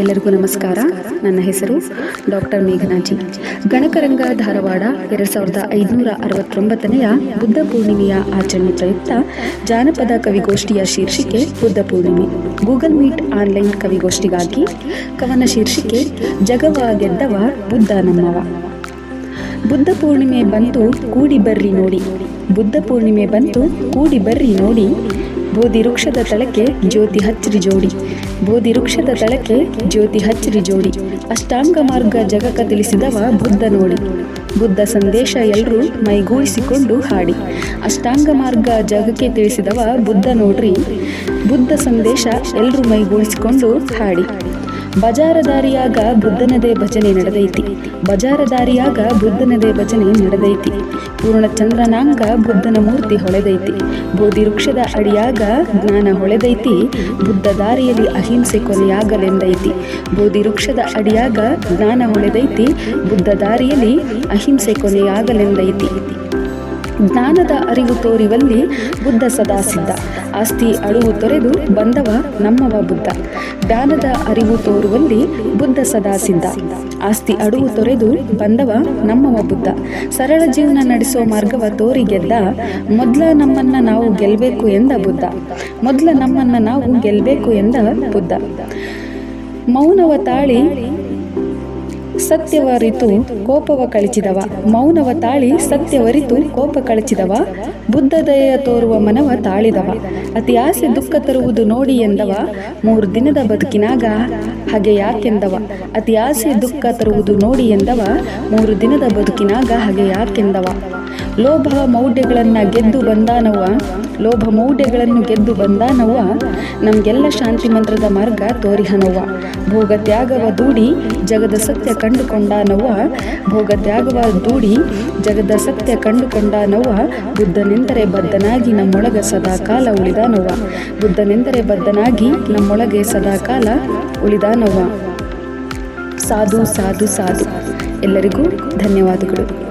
ಎಲ್ಲರಿಗೂ ನಮಸ್ಕಾರ. ನನ್ನ ಹೆಸರು ಡಾಕ್ಟರ್ ಮೇಘನಾಜಿ. ಗಣಕರಂಗ ಧಾರವಾಡ ಎರಡು ಸಾವಿರದ ಐದುನೂರ ಅರವತ್ತೊಂಬತ್ತನೆಯ ಬುದ್ಧ ಪೂರ್ಣಿಮೆಯ ಆಚರಣೆ ಪ್ರಯುಕ್ತ ಜಾನಪದ ಕವಿಗೋಷ್ಠಿಯ ಶೀರ್ಷಿಕೆ Buddha Purnime. Google Meet online ಕವಿಗೋಷ್ಠಿಗಾಗಿ ಕವನ ಶೀರ್ಷಿಕೆ ಜಗವ ಗೆದ್ದವ ಬುದ್ಧ ನಮ್ಮವ. ಬುದ್ಧ ಪೂರ್ಣಿಮೆ ಬಂತು ಕೂಡಿ ಬರ್ರಿ ನೋಡಿ. ಬುದ್ಧ ಪೂರ್ಣಿಮೆ ಬಂತು ಕೂಡಿ ಬರ್ರಿ ನೋಡಿ. ಬೋಧಿ ವೃಕ್ಷದ ತಳಕ್ಕೆ ಜ್ಯೋತಿ ಹಚ್ಚಿರಿ ಜೋಡಿ. ಬೋಧಿ ವೃಕ್ಷದ ತಳಕ್ಕೆ ಜ್ಯೋತಿ ಹಚ್ಚಿರಿ ಜೋಡಿ. ಅಷ್ಟಾಂಗ ಮಾರ್ಗ ಜಗಕ ತಿಳಿಸಿದವ ಬುದ್ಧ ನೋಡಿ. ಬುದ್ಧ ಸಂದೇಶ ಎಲ್ಲರೂ ಮೈಗೂಡಿಸಿಕೊಂಡು ಹಾಡಿ. ಅಷ್ಟಾಂಗ ಮಾರ್ಗ ಜಗಕ್ಕೆ ತಿಳಿಸಿದವ ಬುದ್ಧ ನೋಡ್ರಿ. ಬುದ್ಧ ಸಂದೇಶ ಎಲ್ಲರೂ ಮೈಗೂಡಿಸಿಕೊಂಡು ಹಾಡಿ. ಬಜಾರದಾರಿಯಾಗ ಬುದ್ಧನದೇ ಭಜನೆ ನಡೆದೈತಿ. ಬಜಾರದಾರಿಯಾಗ ಬುದ್ಧನದೇ ಭಜನೆ ನಡೆದೈತಿ. ಪೂರ್ಣಚಂದ್ರನಾಂಗ ಬುದ್ಧನ ಮೂರ್ತಿ ಹೊಳೆದೈತಿ. ಬೋಧಿ ವೃಕ್ಷದ ಅಡಿಯಾಗ ಜ್ಞಾನ ಹೊಳೆದೈತಿ. ಬುದ್ಧ ದಾರಿಯಲ್ಲಿ ಅಹಿಂಸೆ ಕೊನೆಯಾಗಲೆಂದೈತಿ. ಬೋಧಿ ವೃಕ್ಷದ ಅಡಿಯಾಗ ಜ್ಞಾನ ಹೊಳೆದೈತಿ. ಬುದ್ಧ ದಾರಿಯಲ್ಲಿ ಅಹಿಂಸೆ ಕೊನೆಯಾಗಲೆಂದೈತಿ. ಜ್ಞಾನದ ಅರಿವು ತೋರಿವಲ್ಲಿ ಬುದ್ಧ ಸದಾ ಸಿದ್ಧ. ಆಸ್ತಿ ಅಳುವು ತೊರೆದು ಬಂದವ ನಮ್ಮವ ಬುದ್ಧ. ದಾನದ ಅರಿವು ತೋರುವಲ್ಲಿ ಬುದ್ಧ ಸದಾ ಸಿದ್ಧ. ಆಸ್ತಿ ಅಡುವು ತೊರೆದು ಬಂದವ ನಮ್ಮವ ಬುದ್ಧ. ಸರಳ ಜೀವನ ನಡೆಸೋ ಮಾರ್ಗವ ತೋರಿ ಗೆದ್ದ. ಮೊದಲ ನಮ್ಮನ್ನ ನಾವು ಗೆಲ್ಲಬೇಕು ಎಂದ ಬುದ್ಧ. ಮೊದಲ ನಮ್ಮನ್ನ ನಾವು ಗೆಲ್ಲಬೇಕು ಎಂದ ಬುದ್ಧ. ಮೌನವ ತಾಳಿ ಸತ್ಯವರಿತು ಕೋಪವ ಕಳಚಿದವ. ಮೌನವ ತಾಳಿ ಸತ್ಯವರಿತು ಕೋಪ ಕಳಚಿದವ. ಬುದ್ಧ ದಯ ತೋರುವ ಮನವ ತಾಳಿದವ. ಅತಿ ಆಸೆ ದುಃಖ ತರುವುದು ನೋಡಿ ಎಂದವ. ಮೂರು ದಿನದ ಬದುಕಿನಾಗ ಹಾಗೆ ಯಾಕೆಂದವ. ಅತಿ ಆಸೆ ದುಃಖ ತರುವುದು ನೋಡಿ ಎಂದವ. ಮೂರು ದಿನದ ಬದುಕಿನಾಗ ಹಾಗೆ ಯಾಕೆಂದವ. ಲೋಭ ಮೌಢ್ಯಗಳನ್ನು ಗೆದ್ದು ಬಂದಾನವ್ವ, ಲೋಭ ಮೌಢ್ಯಗಳನ್ನು ಗೆದ್ದು ಬಂದಾನವ್ವ, ನಮಗೆಲ್ಲ ಶಾಂತಿ ಮಂತ್ರದ ಮಾರ್ಗ ತೋರಿಹನವ್ವ. ಭೋಗ ತ್ಯಾಗವ ದೂಡಿ ಜಗದ ಸತ್ಯ ಕಂಡುಕೊಂಡಾನವ್ವ, ಭೋಗ ತ್ಯಾಗವ ದೂಡಿ ಜಗದ ಸತ್ಯ ಕಂಡುಕೊಂಡಾನವ್ವ. ಬುದ್ಧನೆಂದರೆ ಬದ್ಧನಾಗಿ ನಮ್ಮೊಳಗ ಸದಾ ಕಾಲ ಉಳಿದಾನವ್ವ. ಬುದ್ಧನೆಂದರೆ ಬದ್ಧನಾಗಿ ನಮ್ಮೊಳಗೆ ಸದಾ ಕಾಲ ಉಳಿದಾನವ್ವ. ಸಾಧು ಸಾಧು ಸಾಧು. ಎಲ್ಲರಿಗೂ ಧನ್ಯವಾದಗಳು.